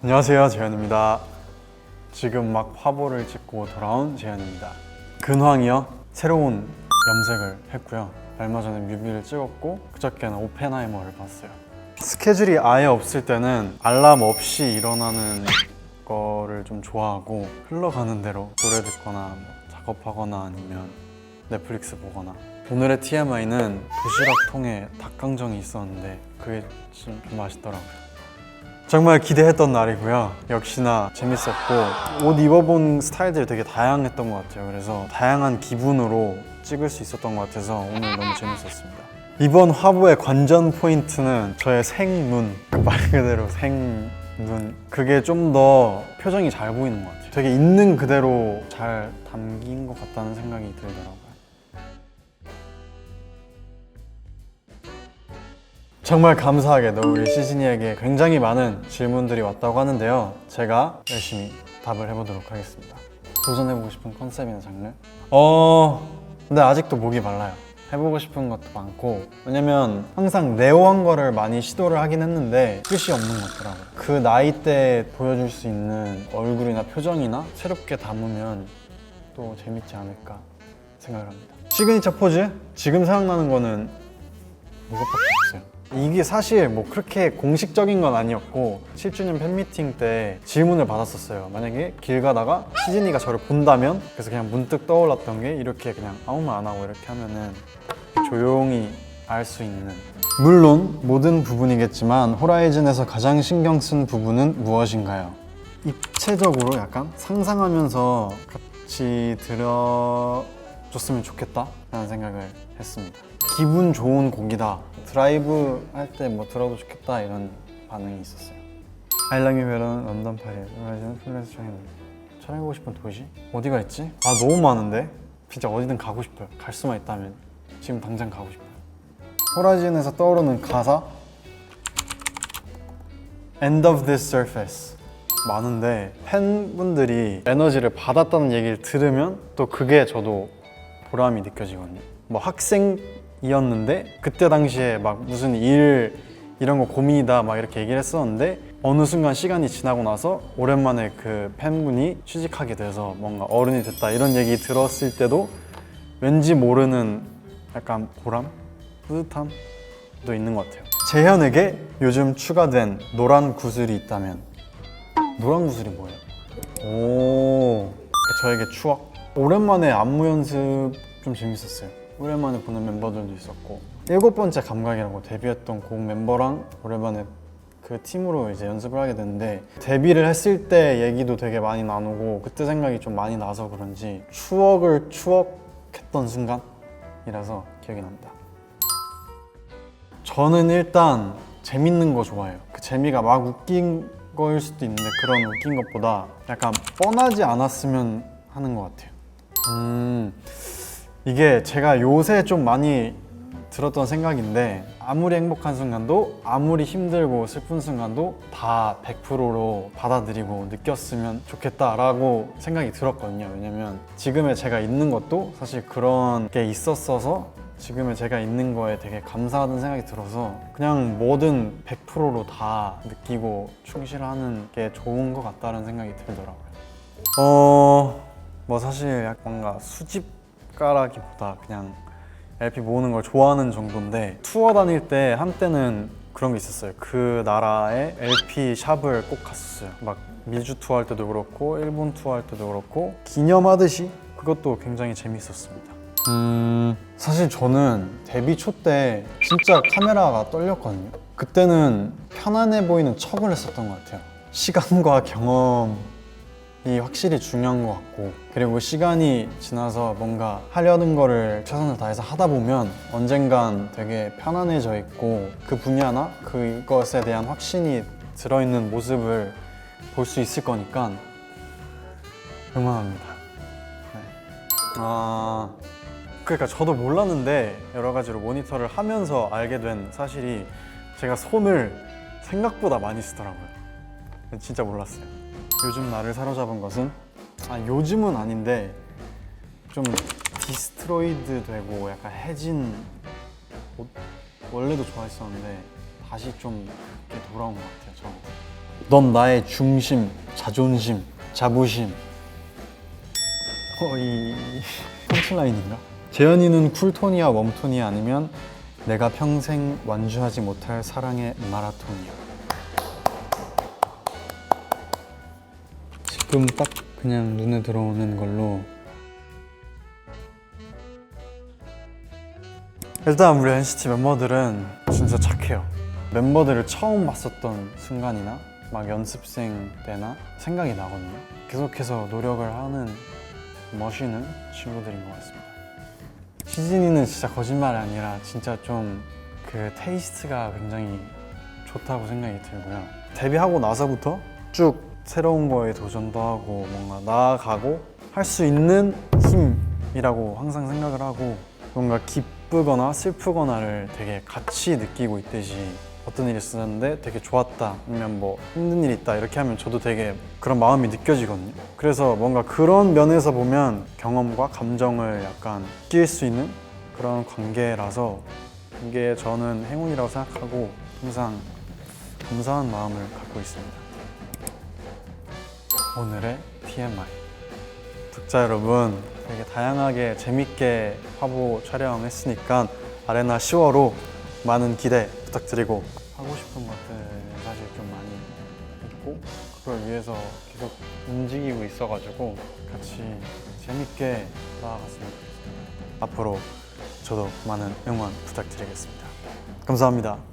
안녕하세요 재현입니다. 지금 막 화보를 찍고 돌아온 재현입니다. 근황이요. 새로운 염색을 했고요. 얼마 전에 뮤비를 찍었고 그저께는 오펜하이머를 봤어요. 스케줄이 아예 없을 때는 알람 없이 일어나는 거를 좀 좋아하고 흘러가는 대로 노래 듣거나 뭐 작업하거나 아니면 넷플릭스 보거나. 오늘의 TMI는 도시락 통에 닭강정이 있었는데 그게 좀, 좀 맛있더라고요 정말 기대했던 날이고요. 역시나 재밌었고 옷 입어본 스타일들이 되게 다양했던 것 같아요. 그래서 다양한 기분으로 찍을 수 있었던 것 같아서 오늘 너무 재밌었습니다. 이번 화보의 관전 포인트는 저의 생눈 말 그대로 생눈 그게 좀 더 표정이 잘 보이는 것 같아요. 되게 있는 그대로 잘 담긴 것 같다는 생각이 들더라고요. 정말 감사하게도 우리 시진이에게 굉장히 많은 질문들이 왔다고 하는데요. 제가 열심히 답을 해보도록 하겠습니다. 도전해보고 싶은 컨셉이나 장르? 어, 근데 아직도 목이 말라요. 해보고 싶은 것도 많고 왜냐면 항상 네오한 거를 많이 시도를 하긴 했는데 끝이 없는 것 같더라고요. 그 나이 때 보여줄 수 있는 얼굴이나 표정이나 새롭게 담으면 또 재밌지 않을까 생각을 합니다. 시그니처 포즈? 지금 생각나는 거는 이것밖에 없어요. 이게 사실 뭐 그렇게 공식적인 건 아니었고 7주년 팬미팅 때 질문을 받았었어요. 만약에 길 가다가 시진이가 저를 본다면 그래서 그냥 문득 떠올랐던 게 이렇게 그냥 아무 말 안 하고 이렇게 하면은 조용히 알 수 있는 물론 모든 부분이겠지만 호라이즌에서 가장 신경 쓴 부분은 무엇인가요? 입체적으로 약간 상상하면서 같이 들어 줬으면 좋겠다 라는 생각을 했습니다. 기분 좋은 곡이다. 드라이브 할 때 뭐 들어도 좋겠다 이런 반응이 있었어요. 아일랑이 베런 런던 파리 호라이즌 플랜스 촬영 촬영하고 싶은 도시 어디가 있지? 아 너무 많은데 진짜 어디든 가고 싶어요. 갈 수만 있다면 지금 당장 가고 싶어요. 호라이즌에서 떠오르는 가사 End of this surface 많은데 팬분들이 에너지를 받았다는 얘기를 들으면 또 그게 저도 보람이 느껴지거든요. 뭐 학생이었는데 그때 당시에 막 무슨 일 이런 거 고민이다 막 이렇게 얘기를 했었는데 어느 순간 시간이 지나고 나서 오랜만에 그 팬분이 취직하게 돼서 뭔가 어른이 됐다 이런 얘기 들었을 때도 왠지 모르는 약간 보람, 뿌듯함도 있는 것 같아요. 재현에게 요즘 추가된 노란 구슬이 있다면 노란 구슬이 뭐예요? 오, 저에게 추억. 오랜만에 안무 연습 좀 재밌었어요. 오랜만에 보는 멤버들도 있었고 일곱 번째 감각이라고 데뷔했던 곡 멤버랑 오랜만에 그 팀으로 이제 연습을 하게 됐는데 데뷔를 했을 때 얘기도 되게 많이 나누고 그때 생각이 좀 많이 나서 그런지 추억을 추억했던 순간이라서 기억이 납니다. 저는 일단 재밌는 거 좋아해요. 그 재미가 막 웃긴 거일 수도 있는데 그런 웃긴 것보다 약간 뻔하지 않았으면 하는 것 같아요. 음, 이게 제가 요새 좀 많이 들었던 생각인데 아무리 행복한 순간도 아무리 힘들고 슬픈 순간도 다 100%로 받아들이고 느꼈으면 좋겠다라고 생각이 들었거든요. 왜냐면 지금의 제가 있는 것도 사실 그런 게 있었어서 지금의 제가 있는 거에 되게 감사하다는 생각이 들어서 그냥 뭐든 100%로 다 느끼고 충실하는 게 좋은 것 같다는 생각이 들더라고요. 어, 뭐 사실 약간 뭔가 수집가라기보다 그냥 LP 모으는 걸 좋아하는 정도인데 투어 다닐 때 한때는 그런 게 있었어요. 그 나라의 LP 샵을 꼭 갔었어요. 막 미주 투어 할 때도 그렇고 일본 투어 할 때도 그렇고 기념하듯이 그것도 굉장히 재밌었습니다. 음, 사실 저는 데뷔 초 때 진짜 카메라가 떨렸거든요. 그때는 편안해 보이는 척을 했었던 것 같아요. 시간과 경험 이 확실히 중요한 것 같고 그리고 시간이 지나서 뭔가 하려는 거를 최선을 다해서 하다 보면 언젠간 되게 편안해져 있고 그 분야나 그것에 대한 확신이 들어있는 모습을 볼 수 있을 거니까 응원합니다. 네. 아 그러니까 저도 몰랐는데 여러 가지로 모니터를 하면서 알게 된 사실이 제가 손을 생각보다 많이 쓰더라고요. 진짜 몰랐어요. 요즘 나를 사로잡은 것은 아 요즘은 아닌데 좀 디스트로이드 되고 약간 해진 옷 원래도 좋아했었는데 다시 좀 이렇게 돌아온 것 같아요. 저 넌 나의 중심, 자존심, 자부심. 어, 이 펀치라인인가? 재현이는 쿨톤이야, 웜톤이야 아니면 내가 평생 완주하지 못할 사랑의 마라톤이야. 지금 딱 그냥 눈에 들어오는 걸로 일단 우리 NCT 멤버들은 진짜 착해요. 멤버들을 처음 봤었던 순간이나 막 연습생 때나 생각이 나거든요. 계속해서 노력을 하는 멋있는 친구들인 것 같습니다. 시진이는 진짜 거짓말이 아니라 진짜 좀 그 테이스트가 굉장히 좋다고 생각이 들고요. 데뷔하고 나서부터 쭉 새로운 거에 도전도 하고 뭔가 나아가고 할 수 있는 힘이라고 항상 생각을 하고 뭔가 기쁘거나 슬프거나를 되게 같이 느끼고 있듯이 어떤 일이 있었는데 되게 좋았다 아니면 뭐 힘든 일 있다 이렇게 하면 저도 되게 그런 마음이 느껴지거든요. 그래서 뭔가 그런 면에서 보면 경험과 감정을 약간 느낄 수 있는 그런 관계라서 이게 저는 행운이라고 생각하고 항상 감사한 마음을 갖고 있습니다 오늘의 TMI 독자 여러분 되게 다양하게 재밌게 화보 촬영했으니까 아레나 10월호 많은 기대 부탁드리고 하고 싶은 것들 사실 좀 많이 있고 그걸 위해서 계속 움직이고 있어가지고 같이 재밌게 나아갔으면 좋겠습니다. 앞으로 저도 많은 응원 부탁드리겠습니다. 감사합니다